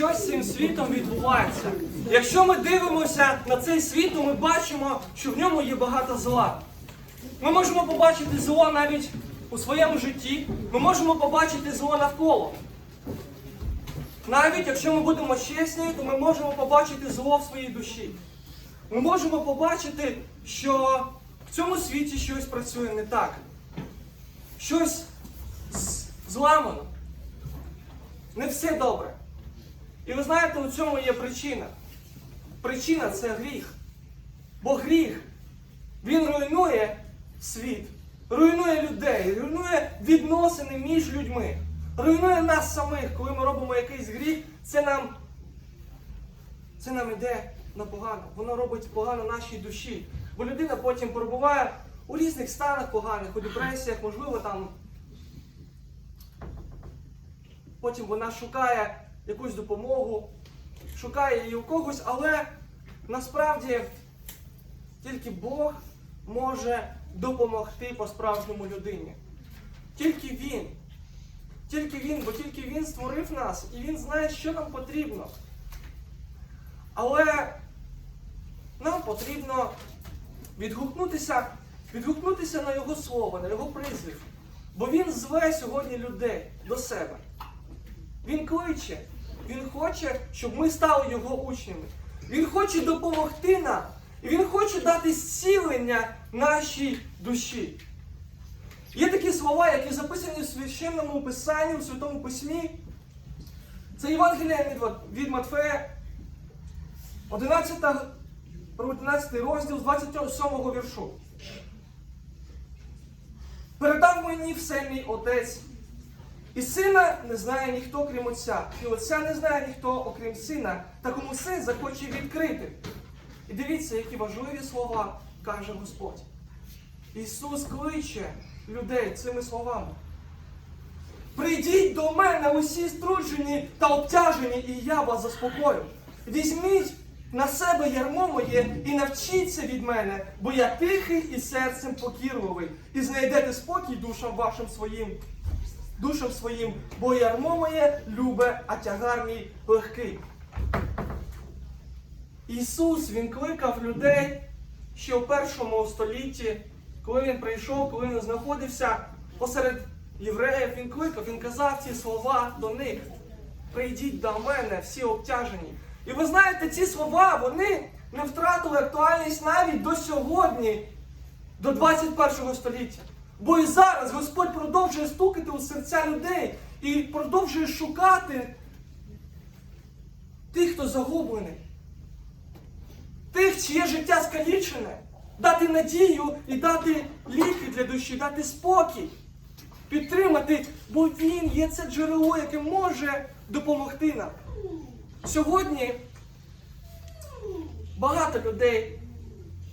що з цим світом відбувається. Якщо ми дивимося на цей світ, то ми бачимо, що в ньому є багато зла. Ми можемо побачити зло навіть у своєму житті, ми можемо побачити зло навколо. Навіть якщо ми будемо чесні, то ми можемо побачити зло в своїй душі. Ми можемо побачити, що в цьому світі щось працює не так. Щось зламано. Не все добре. І ви знаєте, у цьому є причина. Причина це гріх. Бо гріх, він руйнує світ, руйнує людей, руйнує відносини між людьми, руйнує нас самих, коли ми робимо якийсь гріх, це нам, це нам іде на погано. Воно робить погано нашій душі. Бо людина потім перебуває у різних станах поганих, у депресіях, можливо, там. Потім вона шукає якусь допомогу, шукає її у когось, але насправді тільки Бог може допомогти по-справжньому людині. Тільки Він. Тільки Він, бо тільки Він створив нас і Він знає, що нам потрібно. Але нам потрібно відгукнутися, відгукнутися на Його слово, на Його призвів. Бо Він зве сьогодні людей до себе. Він кличе, Він хоче, щоб ми стали Його учнями. Він хоче допомогти нам. І Він хоче дати зцілення нашій душі. Є такі слова, які записані в священному писанні, у Святому Письмі. Це Євангелія від Матфея, 11, 11 розділ 27 віршу. Передав мені все мій отець. І сина не знає ніхто, крім отця, і отця не знає ніхто, окрім сина, та кому син захоче відкрити. І дивіться, які важливі слова каже Господь. Ісус кличе людей цими словами. Прийдіть до мене усі струджені та обтяжені, і я вас заспокою. Візьміть на себе ярмо моє і навчіться від мене, бо я тихий і серцем покірливий, і знайдете спокій душам вашим своїм, душам своїм, бо ярмо моє любе, а тягар мій легкий. Ісус Він кликав людей ще у першому столітті, коли він прийшов, коли він знаходився посеред євреїв, він кликав, він казав ці слова до них. Прийдіть до мене, всі обтяжені. І ви знаєте, ці слова, вони не втратили актуальність навіть до сьогодні, до 21 століття. Бо і зараз Господь продовжує стукати у серця людей і продовжує шукати тих, хто загублений тих, чиє життя скалічене, дати надію і дати ліки для душі, дати спокій, підтримати, бо Він є це джерело, яке може допомогти нам. Сьогодні багато людей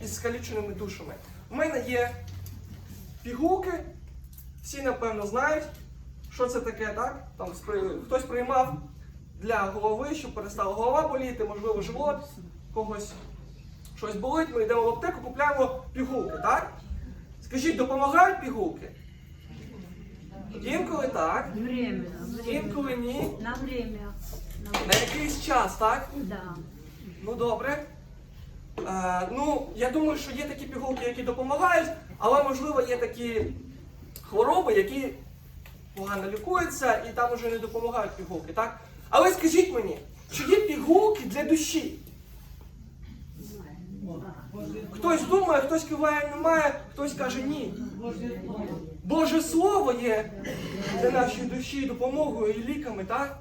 із скаліченими душами. У мене є пігулки, всі напевно знають, що це таке, так? Там хтось приймав для голови, щоб перестала голова боліти, можливо, живот, когось щось болить, ми йдемо в аптеку, купляємо пігулки, так? Скажіть, допомагають пігулки? Інколи так, інколи ні. На время. На На якийсь час, так? Да. Ну добре. Е, ну, я думаю, що є такі пігулки, які допомагають, але можливо є такі хвороби, які погано лікуються і там уже не допомагають пігулки, так? Але скажіть мені, чи є пігулки для душі? Хтось думає, хтось киває, немає, хтось каже ні. Боже Слово є для нашої душі допомогою і ліками, так?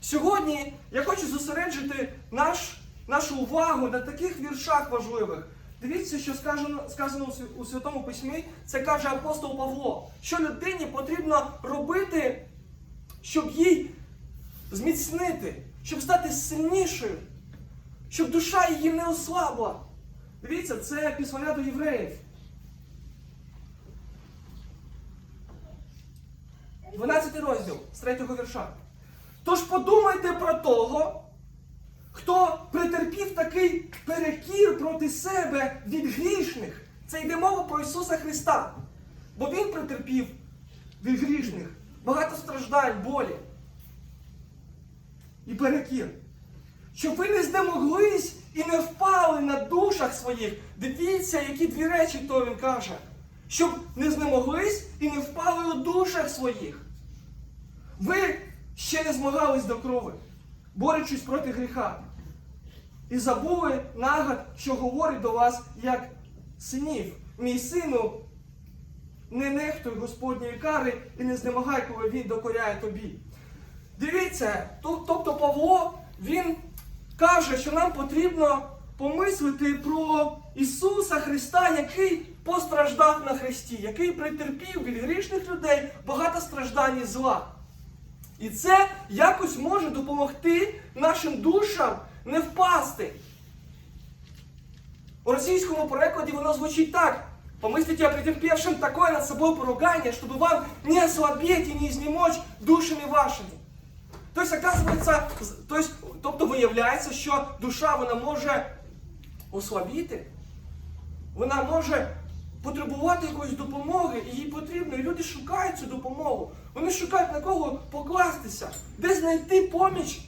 Сьогодні я хочу зосереджити наш, нашу увагу на таких віршах важливих. Дивіться, що сказано, сказано у Святому Письмі, це каже апостол Павло. Що людині потрібно робити, щоб їй зміцнити, щоб стати сильнішою, щоб душа її не ослабла. Дивіться, це післання до євреїв. 12 розділ з 3 вірша. Тож подумайте про того, такий перекір проти себе від грішних. Це йде мова про Ісуса Христа. Бо Він претерпів від грішних багато страждань, болі. і перекір. Щоб ви не знемоглись і не впали на душах своїх. Дивіться, які дві речі то він каже. Щоб не знемоглись і не впали у душах своїх. Ви ще не змагались до крови, борючись проти гріха. І забули нагад, що говорить до вас як синів. Мій сину, не нехтуй Господньої кари і не знемагай, коли він докоряє тобі. Дивіться, тобто Павло, він каже, що нам потрібно помислити про Ісуса Христа, який постраждав на Христі, який претерпів від грішних людей багато страждань і зла. І це якось може допомогти нашим душам не впасти. У російському перекладі воно звучить так. Помыслите о претерпевшем такое над собой поругание, чтобы вам не ослабеть и не изнемочь душами вашими. Тобто, оказується, з- то есть, тобто виявляється, що душа вона може ослабіти, вона може потребувати якоїсь допомоги, і їй потрібно. І люди шукають цю допомогу. Вони шукають на кого покластися, де знайти поміч,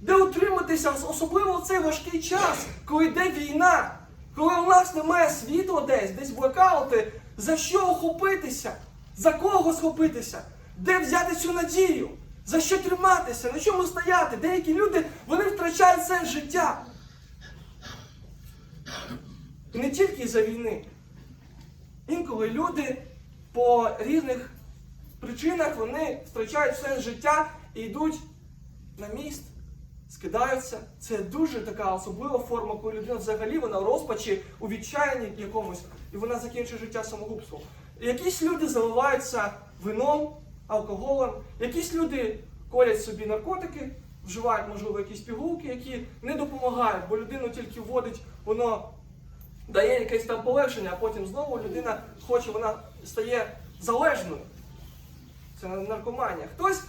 де утриматися, особливо в цей важкий час, коли йде війна, коли у нас немає світла десь, десь блекаути, за що охопитися, за кого схопитися, де взяти цю надію, за що триматися, на чому стояти. Деякі люди вони втрачають сенс життя. І не тільки за війни. Інколи люди по різних причинах вони втрачають сенс життя і йдуть на міст, скидаються. Це дуже така особлива форма, коли людина взагалі вона в розпачі, у відчаянні якомусь, і вона закінчує життя самогубством. Якісь люди заливаються вином, алкоголем, якісь люди колять собі наркотики, вживають, можливо, якісь пігулки, які не допомагають, бо людину тільки вводить, воно дає якесь там полегшення, а потім знову людина хоче, вона стає залежною. Це наркоманія. Хтось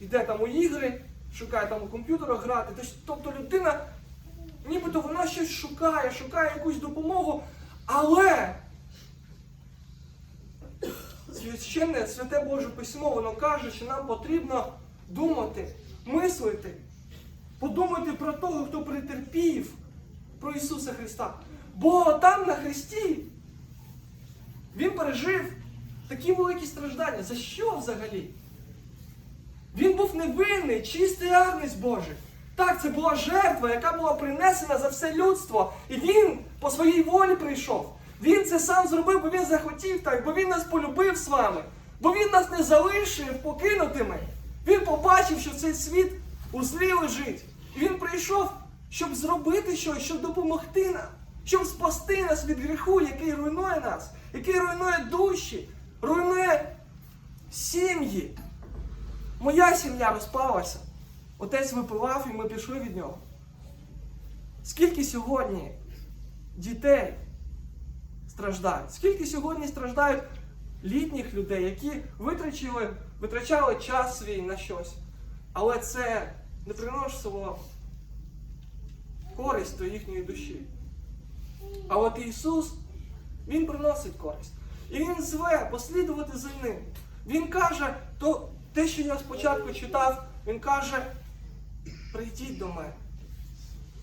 йде там у ігри, шукає там у комп'ютерах грати. Тобто людина, нібито вона щось шукає, шукає якусь допомогу, але священне, святе Боже письмо, воно каже, що нам потрібно думати, мислити, подумати про того, хто претерпів, про Ісуса Христа. Бо там на Христі Він пережив такі великі страждання. За що взагалі? Він був невинний, чистий агнець Божий. Так, це була жертва, яка була принесена за все людство. І він по своїй волі прийшов. Він це сам зробив, бо він захотів так, бо він нас полюбив з вами, бо він нас не залишив покинутими. Він побачив, що цей світ у злі лежить. І він прийшов, щоб зробити щось, щоб допомогти нам, щоб спасти нас від гріху, який руйнує нас, який руйнує душі, руйнує сім'ї. Моя сім'я розпалася. Отець випивав і ми пішли від нього. Скільки сьогодні дітей страждають? Скільки сьогодні страждають літніх людей, які витрачали, витрачали час свій на щось, але це не приносило користь до їхньої душі. А от Ісус, Він приносить користь. І Він зве послідувати за ним. Він каже, то те, що я спочатку читав, він каже, прийдіть до мене.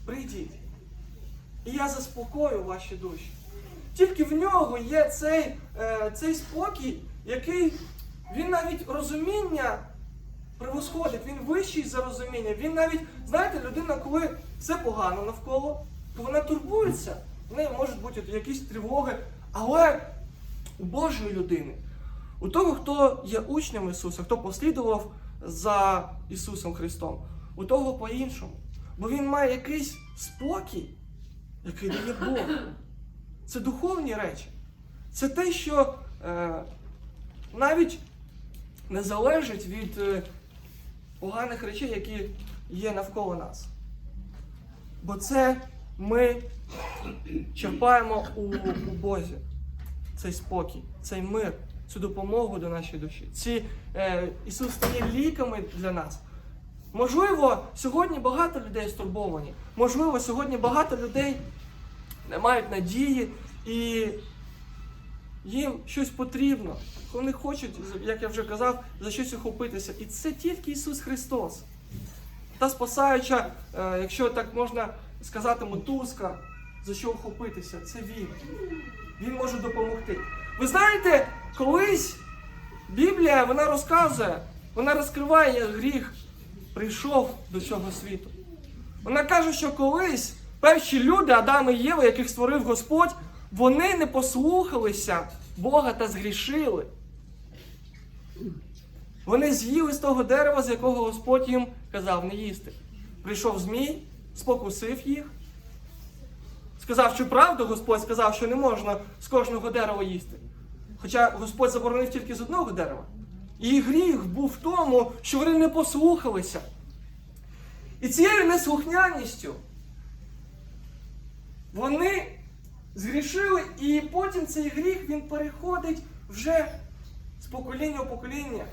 Прийдіть. І я заспокою ваші душі. Тільки в нього є цей, е, цей спокій, який він навіть розуміння превосходить, він вищий за розуміння. Він навіть, знаєте, людина, коли все погано навколо, то вона турбується. В неї можуть бути якісь тривоги, але у Божої людини, у того, хто є учнем Ісуса, хто послідував за Ісусом Христом, у того по-іншому. Бо Він має якийсь спокій, який дає Бог. Це духовні речі. Це те, що е, навіть не залежить від е, поганих речей, які є навколо нас. Бо це ми черпаємо у, у Бозі цей спокій, цей мир, цю допомогу до нашої душі. Ці, е, Ісус стає ліками для нас. Можливо, сьогодні багато людей стурбовані. Можливо, сьогодні багато людей не мають надії і їм щось потрібно. Вони хочуть, як я вже казав, за щось охопитися. І це тільки Ісус Христос. та спасаюча, е, якщо так можна сказати, мотузка, за що вхопитися, це він. Він може допомогти. Ви знаєте, колись Біблія вона розказує, вона розкриває як гріх прийшов до цього світу. Вона каже, що колись перші люди, Адам і Єва, яких створив Господь, вони не послухалися Бога та згрішили. Вони з'їли з того дерева, з якого Господь їм казав не їсти. Прийшов Змій, спокусив їх. Сказав, що правду, Господь сказав, що не можна з кожного дерева їсти. Хоча Господь заборонив тільки з одного дерева. І гріх був в тому, що вони не послухалися. І цією неслухняністю вони згрішили, і потім цей гріх він переходить вже з покоління в покоління,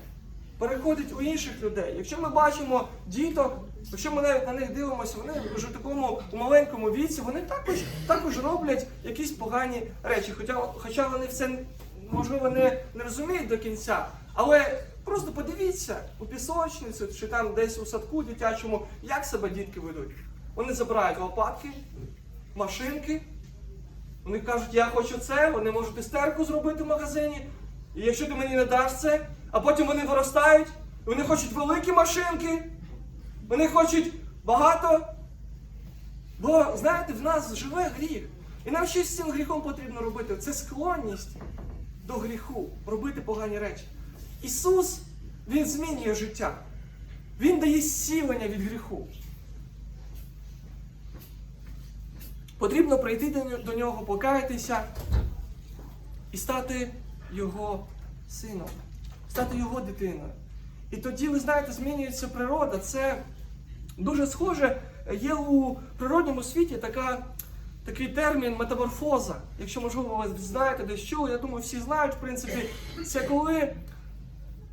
переходить у інших людей. Якщо ми бачимо діток, якщо ми навіть на них дивимося, вони вже в такому у маленькому віці, вони також, також роблять якісь погані речі. Хоча, хоча вони все можливо не, не розуміють до кінця. Але просто подивіться у пісочницю чи там десь у садку дитячому, як себе дітки ведуть. Вони забирають лопатки, машинки. Вони кажуть, я хочу це, вони можуть істерку зробити в магазині. І якщо ти мені не даш це, а потім вони виростають, вони хочуть великі машинки, вони хочуть багато. Бо, знаєте, в нас живе гріх. І нам щось з цим гріхом потрібно робити. Це склонність до гріху, робити погані речі. Ісус, Він змінює життя. Він дає зцілення від гріху. Потрібно прийти до нього- до нього, покаятися і стати його сином, стати його дитиною. І тоді, ви знаєте, змінюється природа. Це дуже схоже. Є у природньому світі така, такий термін метаморфоза. Якщо, можливо, ви знаєте, десь чули, я думаю, всі знають, в принципі, це коли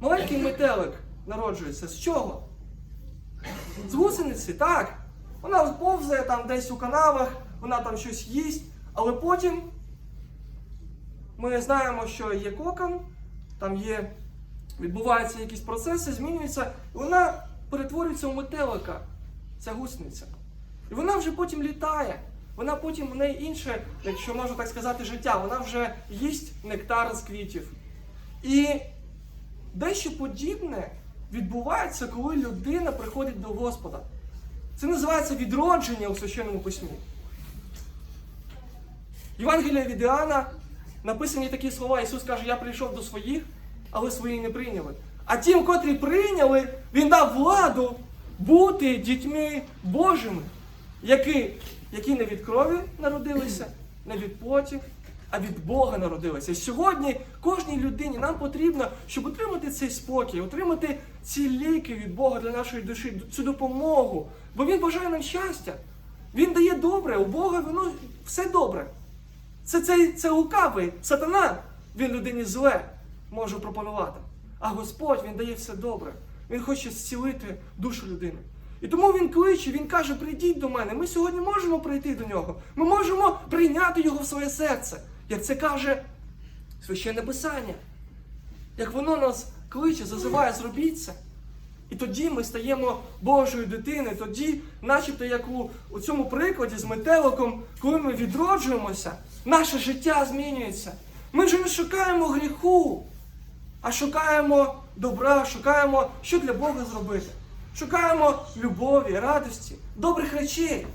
маленький метелик народжується. З чого? З гусениці, так. Вона повзає там десь у канавах, вона там щось їсть, але потім ми знаємо, що є кокон, там є, відбуваються якісь процеси, змінюються, і вона перетворюється у метелика, ця гусениця. І вона вже потім літає. Вона потім у неї інше, якщо можна так сказати, життя. Вона вже їсть нектар з квітів. І дещо подібне відбувається, коли людина приходить до Господа. Це називається відродження у священному письмі. Євангелія від Іоанна написані такі слова. Ісус каже, я прийшов до своїх, але свої не прийняли. А тим, котрі прийняли, Він дав владу бути дітьми Божими, які, які не від крові народилися, не від плоті, а від Бога народилися. Сьогодні кожній людині нам потрібно, щоб отримати цей спокій, отримати ці ліки від Бога для нашої душі, цю допомогу. Бо Він бажає нам щастя. Він дає добре, у Бога воно все добре. Це, це, це лукавий сатана, він людині зле може пропонувати. А Господь Він дає все добре. Він хоче зцілити душу людини. І тому він кличе, він каже: прийдіть до мене. Ми сьогодні можемо прийти до нього. Ми можемо прийняти його в своє серце. Як це каже священне писання. Як воно нас кличе, зазиває, зробіть це. І тоді ми стаємо Божою дитиною. Тоді, начебто, як у, у цьому прикладі з метеликом, коли ми відроджуємося, наше життя змінюється. Ми вже не шукаємо гріху, а шукаємо добра, шукаємо, що для Бога зробити. Шукаємо любові, радості, добрих речей.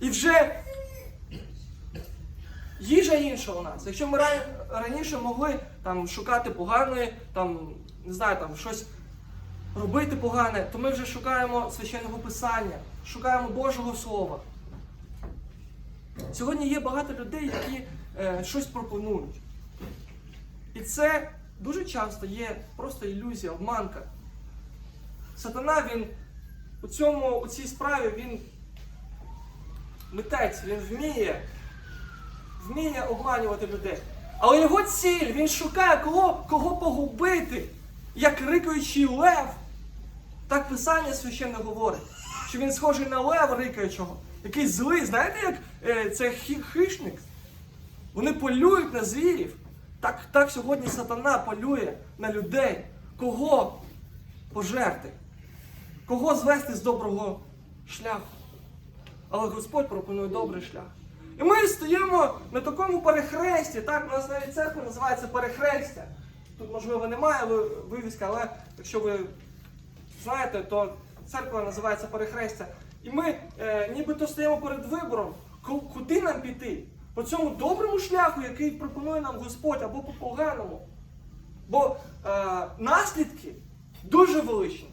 І вже їжа інша у нас. Якщо ми раніше могли там, шукати поганої, там, не знаю, там щось робити погане, то ми вже шукаємо священного писання, шукаємо Божого Слова. Сьогодні є багато людей, які е, щось пропонують. І це дуже часто є просто ілюзія, обманка. Сатана, він у, цьому, у цій справі він митець, він вміє, вміє обманювати людей. Але його ціль, він шукає кого, кого погубити, як рикаючий лев. Так Писання священне говорить, що він схожий на лева рикаючого, який злий. Знаєте, як е, це хищник? Вони полюють на звірів. Так, так сьогодні сатана полює на людей. Кого пожерти? Кого звести з доброго шляху. Але Господь пропонує добрий шлях. І ми стоїмо на такому перехресті. Так, у нас навіть церква називається перехрестя. Тут, можливо, немає ви- вивіски, але якщо ви знаєте, то церква називається перехрестя. І ми е, нібито стоїмо перед вибором, куди нам піти? По цьому доброму шляху, який пропонує нам Господь, або по поганому. Бо е, наслідки дуже величні.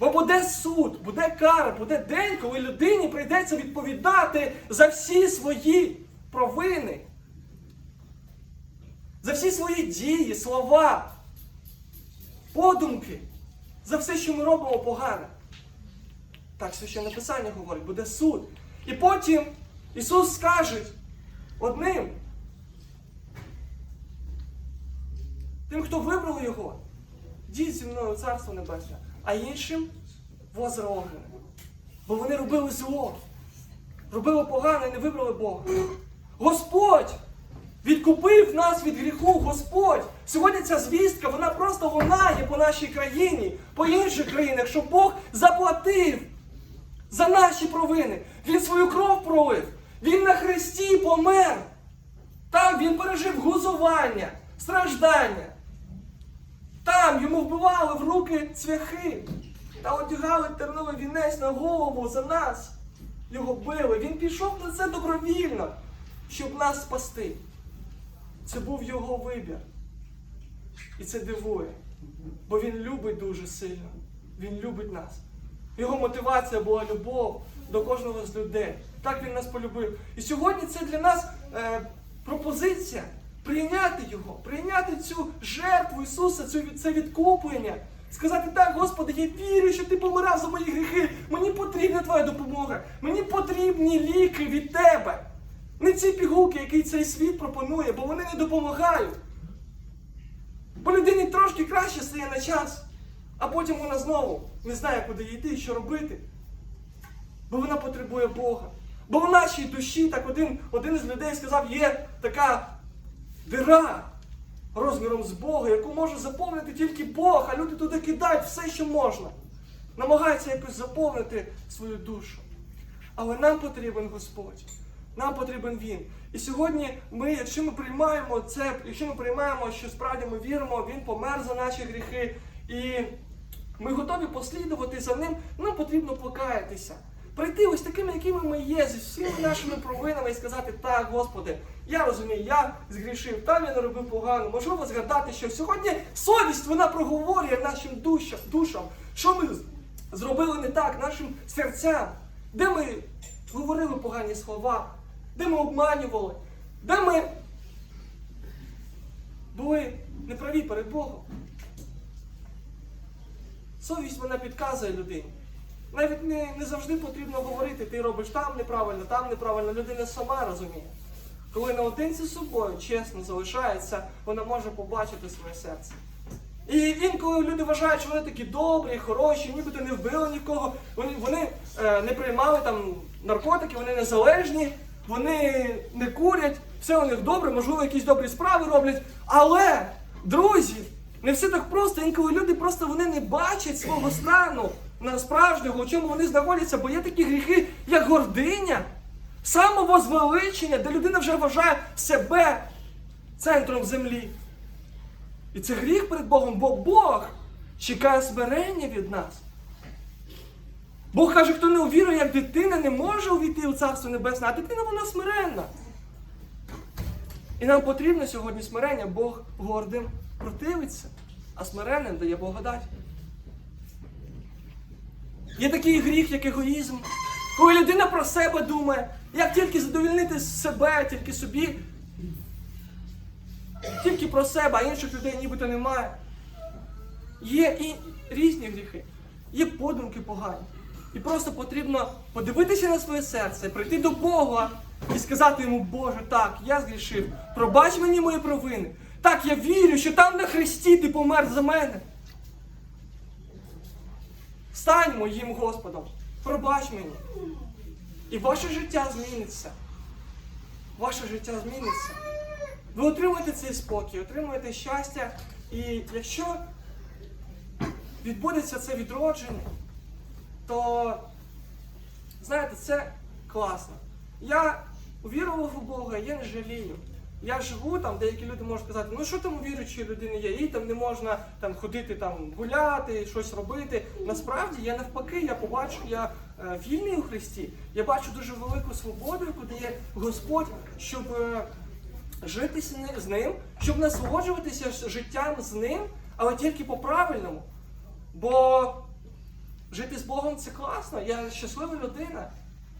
Бо буде суд, буде кара, буде день, коли людині прийдеться відповідати за всі свої провини, за всі свої дії, слова, подумки, за все, що ми робимо погане. Так, священне писання говорить, буде суд. І потім Ісус скаже одним, тим, хто вибрав його, діть зі мною Царство Небесне, а іншим возра огнене. Бо вони робили зло, робили погане і не вибрали Бога. Господь відкупив нас від гріху, Господь. Сьогодні ця звістка, вона просто лунає по нашій країні, по інших країнах, що Бог заплатив за наші провини. Він свою кров пролив. Він на хресті помер. Там він пережив гузування, страждання. Там йому вбивали в руки цвяхи та одягали терновий вінець на голову за нас. Його били. Він пішов на це добровільно, щоб нас спасти. Це був його вибір. І це дивує. Бо він любить дуже сильно. Він любить нас. Його мотивація була любов до кожного з людей. Так він нас полюбив. І сьогодні це для нас е, пропозиція прийняти його, прийняти цю жертву Ісуса, цю, це відкуплення. Сказати, так, Господи, я вірю, що ти помирав за мої гріхи. Мені потрібна твоя допомога. Мені потрібні ліки від тебе. Не ці пігулки, які цей світ пропонує, бо вони не допомагають. Бо людині трошки краще стає на час, а потім вона знову не знає, куди йти і що робити. Бо вона потребує Бога. Бо в нашій душі, так один, один із людей сказав, є така дира розміром з Бога, яку може заповнити тільки Бог, а люди туди кидають все, що можна. Намагаються якось заповнити свою душу. Але нам потрібен Господь. Нам потрібен Він. І сьогодні ми, якщо ми приймаємо це, якщо ми приймаємо, що справді ми віримо, Він помер за наші гріхи, і ми готові послідувати за ним, нам потрібно покаятися. Прийти ось такими, якими ми є, зі всіми нашими провинами і сказати, так, Господи, я розумію, я згрішив, там я не робив погано. Можливо згадати, що сьогодні совість вона проговорює нашим душам, душам, що ми зробили не так, нашим серцям, де ми говорили погані слова, де ми обманювали, де ми були неправі перед Богом. Совість вона підказує людині. Навіть не, не завжди потрібно говорити, ти робиш там неправильно, там неправильно. Людина сама розуміє. Коли наодинці з собою чесно залишається, вона може побачити своє серце. І інколи люди вважають, що вони такі добрі, хороші, нібито не вбили нікого, вони, вони е, не приймали там наркотики, вони незалежні, вони не курять, все у них добре, можливо, якісь добрі справи роблять. Але, друзі, не все так просто. Інколи люди просто вони не бачать свого стану на справжнього, у чому вони знаходяться, бо є такі гріхи, як гординя, самовозвеличення, де людина вже вважає себе центром землі. І це гріх перед Богом, бо Бог чекає смирення від нас. Бог каже, хто не увірує, як дитина, не може увійти у Царство Небесне, а дитина вона смиренна. І нам потрібно сьогодні смирення, Бог гордим противиться, а смиренним дає благодать. Є такий гріх, як егоїзм, коли людина про себе думає, як тільки задовільнити себе, тільки собі, тільки про себе, а інших людей нібито немає. Є і різні гріхи, є подумки погані. І просто потрібно подивитися на своє серце, прийти до Бога і сказати йому, Боже, так, я згрішив, пробач мені мої провини. Так, я вірю, що там на Христі ти помер за мене. Стань моїм Господом, пробач мені. І ваше життя зміниться. Ваше життя зміниться. Ви отримуєте цей спокій, отримуєте щастя. І якщо відбудеться це відродження, то знаєте, це класно. Я увірував у Бога, я не жалію. Я живу там, деякі люди можуть сказати, ну що там у віруючої людини є, їй там не можна там ходити там гуляти, щось робити. Насправді я навпаки, я побачу, я е, вільний у Христі. Я бачу дуже велику свободу, яку дає Господь, щоб е, жити з ним, щоб насолоджуватися життям з ним, але тільки по-правильному. Бо жити з Богом це класно, я щаслива людина.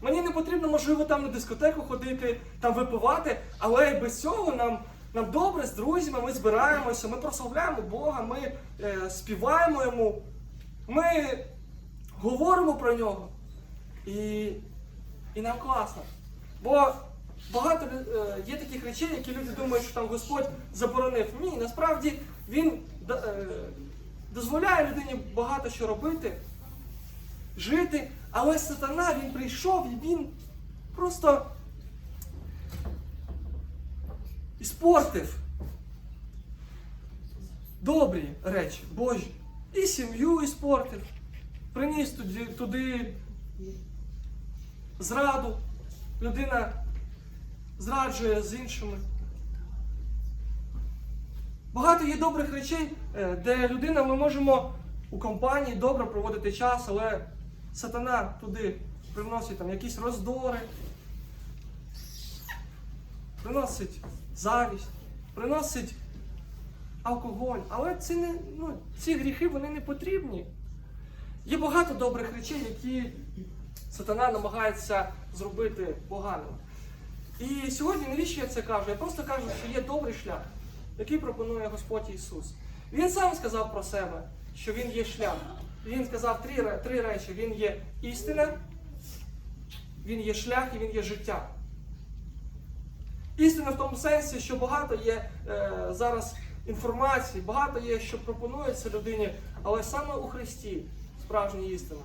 Мені не потрібно, можливо, там на дискотеку ходити, там випивати, але й без цього нам, нам добре з друзями, ми збираємося, ми прославляємо Бога, ми е, співаємо йому, ми говоримо про нього. І, і нам класно. Бо багато е, є таких речей, які люди думають, що там Господь заборонив. Ні, насправді Він е, дозволяє людині багато що робити, жити, але сатана він прийшов і він просто іспортив добрі речі, Божі. І сім'ю іспортив, приніс туди, туди зраду. Людина зраджує з іншими. Багато є добрих речей, е, де людина ми можемо у компанії добре проводити час, але сатана туди приносить там якісь роздори, приносить завість, приносить алкоголь. Але це не, ну, ці гріхи вони не потрібні. Є багато добрих речей, які сатана намагається зробити поганими. І сьогодні навіщо я це кажу? Я просто кажу, що є добрий шлях, який пропонує Господь Ісус. Він сам сказав про себе, що Він є шлях. Він сказав три, три речі: Він є істина, Він є шлях і Він є життя. Істина в тому сенсі, що багато є е, зараз інформації, багато є, що пропонується людині, але саме у Христі справжня істина.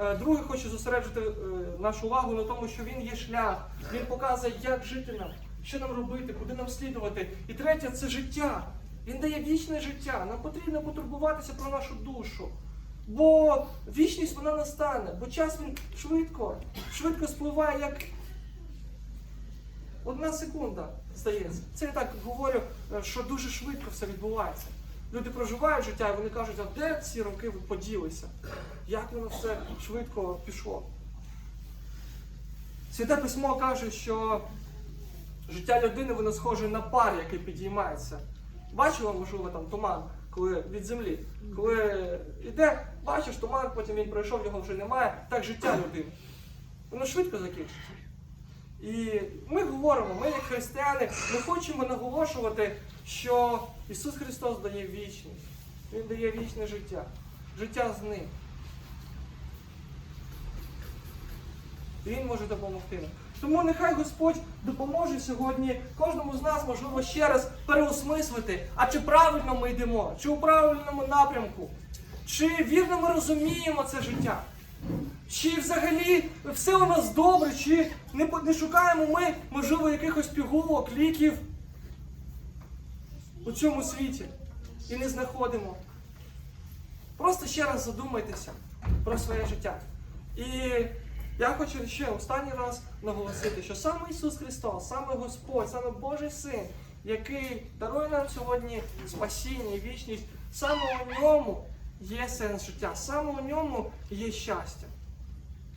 Е, Друге, хочу зосереджити е, нашу увагу на тому, що він є шлях. Він показує, як жити нам, що нам робити, куди нам слідувати. І третє це життя. Він дає вічне життя. Нам потрібно потурбуватися про нашу душу. Бо вічність вона настане, бо час він швидко, швидко спливає, як одна секунда, здається. Це я так говорю, е, що дуже швидко все відбувається. Люди проживають життя і вони кажуть, а де ці роки ви поділися? Як воно все швидко пішло? Святе письмо каже, що життя людини воно схоже на пар, який підіймається. Бачила, можливо, там туман, коли від землі. Коли йде, бачиш туман, потім він пройшов, його вже немає. Так життя людини. Воно швидко закінчиться. І ми говоримо, ми як християни, ми хочемо наголошувати, що Ісус Христос дає вічність. Він дає вічне життя, життя з ним. Він може допомогти нам. Тому нехай Господь допоможе сьогодні кожному з нас, можливо, ще раз переосмислити, а чи правильно ми йдемо, чи у правильному напрямку, чи вірно ми розуміємо це життя. Чи взагалі все у нас добре, чи не, шукаємо ми, можливо, якихось пігулок, ліків у цьому світі і не знаходимо. Просто ще раз задумайтеся про своє життя. І я хочу ще останній раз наголосити, що саме Ісус Христос, саме Господь, саме Божий Син, який дарує нам сьогодні спасіння і вічність, саме у ньому є сенс життя, саме у ньому є щастя.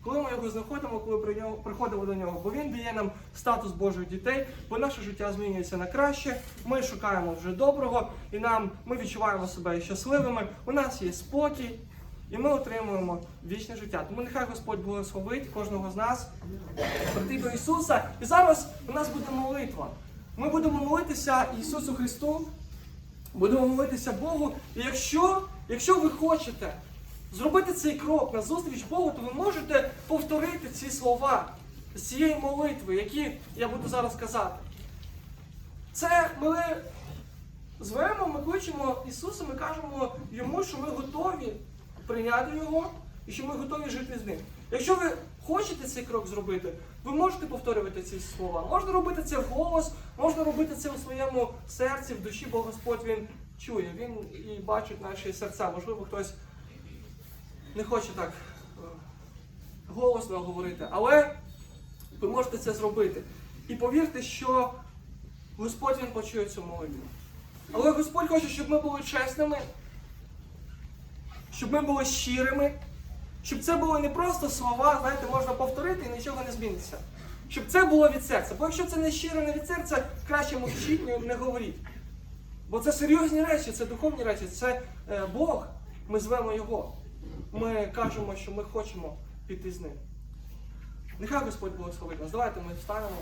Коли ми його знаходимо, коли при нього- приходимо до нього, бо він дає нам статус Божих дітей, бо наше життя змінюється на краще. Ми шукаємо вже доброго, і нам ми відчуваємо себе щасливими. У нас є спокій, і ми отримуємо вічне життя. Тому нехай Господь благословить кожного з нас прийти до Ісуса. І зараз у нас буде молитва. Ми будемо молитися Ісусу Христу, будемо молитися Богу. І якщо, якщо ви хочете зробити цей крок на зустріч Богу, то ви можете повторити ці слова з цієї молитви, які я буду зараз казати. Це ми звемо, ми кличемо Ісуса, ми кажемо йому, що ми готові прийняти Його і що ми готові жити з ним. Якщо ви хочете цей крок зробити, ви можете повторювати ці слова. Можна робити це вголос, можна робити це у своєму серці, в душі, бо Господь Він чує, Він і бачить наші серця. Можливо, хтось не хочу так е, голосно говорити, але ви можете це зробити. І повірте, що Господь Він почує цю молитву. Але Господь хоче, щоб ми були чесними, щоб ми були щирими, щоб це були не просто слова, знаєте, можна повторити і нічого не зміниться. Щоб це було від серця. Бо якщо це не щиро, не від серця, краще мовчіть, не, говоріть. Бо це серйозні речі, це духовні речі, це е, Бог. Ми звемо Його. Ми кажемо, що ми хочемо піти з ним. Нехай Господь благословить нас. Давайте ми встанемо.